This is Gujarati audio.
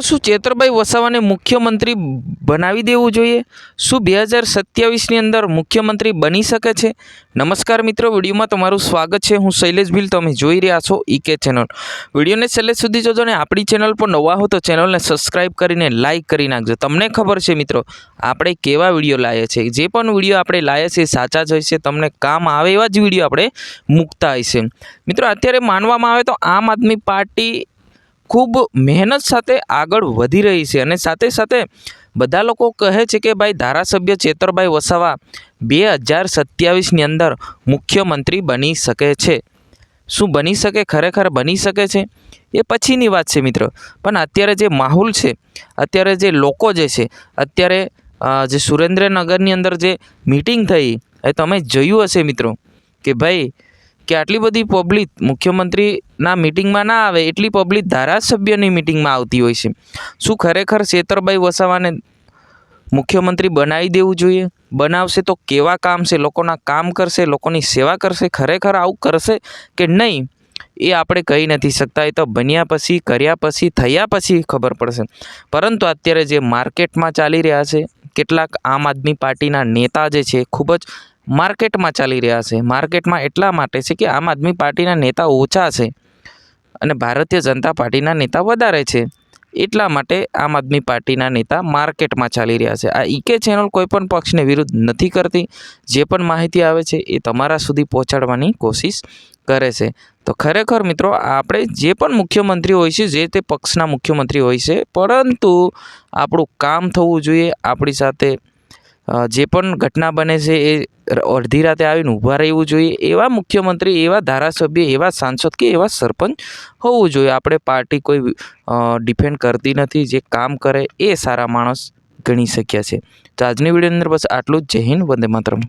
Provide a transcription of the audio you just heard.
શું ચેતરભાઈ વસાવાને મુખ્યમંત્રી બનાવી દેવું જોઈએ? શું બે હજાર સત્યાવીસની અંદર મુખ્યમંત્રી બની શકે છે? નમસ્કાર મિત્રો, વિડીયોમાં તમારું સ્વાગત છે. હું શૈલેષ ભીલ. તમે જોઈ રહ્યા છો ઈકે ચેનલ. વિડીયોને છેલ્લે સુધી જોજો ને, આપણી ચેનલ પર નવા હો તો ચેનલને સબસ્ક્રાઈબ કરીને લાઇક કરી નાખજો. તમને ખબર છે મિત્રો, આપણે કેવા વીડિયો લાવીએ છીએ જે પણ વીડિયો આપણે લાવીએ છીએ સાચા જ હોય તમને કામ આવે એવા જ વીડિયો આપણે મૂકતા હોય છે. મિત્રો, અત્યારે માનવામાં આવે તો આમ આદમી પાર્ટી ખૂબ મહેનત સાથે આગળ વધી રહી છે અને સાથે સાથે બધા લોકો કહે છે કે ભાઈ ધારાસભ્ય ચેતરભાઈ વસાવા બે હજાર સત્યાવીસની અંદર મુખ્યમંત્રી બની શકે છે. શું બની શકે? ખરેખર બની શકે છે? એ પછીની વાત છે મિત્ર. પણ અત્યારે જે માહોલ છે, અત્યારે જે લોકો જે છે, અત્યારે જે સુરેન્દ્રનગરની અંદર જે મિટિંગ થઈ, એ તમે જોયું હશે મિત્રો, કે ભાઈ કે આટલી બધી પબ્લિક મુખ્યમંત્રીના મિટિંગમાં ના આવે, એટલી પબ્લિક ધારાસભ્યની મિટિંગમાં આવતી હોય છે. શું ખરેખર શેતરભાઈ વસાવાને મુખ્યમંત્રી બનાવી દેવું જોઈએ? બનાવશે તો કેવા કામ છે? લોકોના કામ કરશે, લોકોની સેવા કરશે? ખરેખર આવું કરશે કે નહીં? એ આપણે કહી નથી શકતા. એ તો બન્યા પછી, કર્યા પછી, થયા પછી ખબર પડશે. પરંતુ અત્યારે જે માર્કેટમાં ચાલી રહ્યા છે, કેટલાક આમ આદમી પાર્ટીના નેતા જે છે, ખૂબ જ માર્કેટમાં ચાલી રહ્યા છે. માર્કેટમાં એટલા માટે છે કે આમ આદમી પાર્ટીના નેતા ઓછા છે અને ભારતીય જનતા પાર્ટીના નેતા વધારે છે. એટલા માટે આમ આદમી પાર્ટીના નેતા માર્કેટમાં ચાલી રહ્યા છે. આ ઈકે ચેનલ કોઈ પણ પક્ષને વિરુદ્ધ નથી કરતી. જે પણ માહિતી આવે છે એ તમારા સુધી પહોંચાડવાની કોશિશ કરે છે. તો ખરેખર મિત્રો, આપણે જે પણ મુખ્યમંત્રી હોય છે, જે તે પક્ષના મુખ્યમંત્રી હોય છે, પરંતુ આપણું કામ થવું જોઈએ. આપણી સાથે જે પણ ઘટના બને છે એ અડધી રાતે આવીને ઊભા રહેવું જોઈએ, એવા મુખ્યમંત્રી, એવા ધારાસભ્ય, એવા સાંસદ કે એવા સરપંચ હોવું જોઈએ. આપણે પાર્ટી કોઈ ડિફેન્ડ કરતી નથી, જે કામ કરે એ સારા માણસ ગણી શક્યા છે. તો આજની વિડીયોની અંદર બસ આટલું જ. જય હિન્દ, વંદે માતરમ.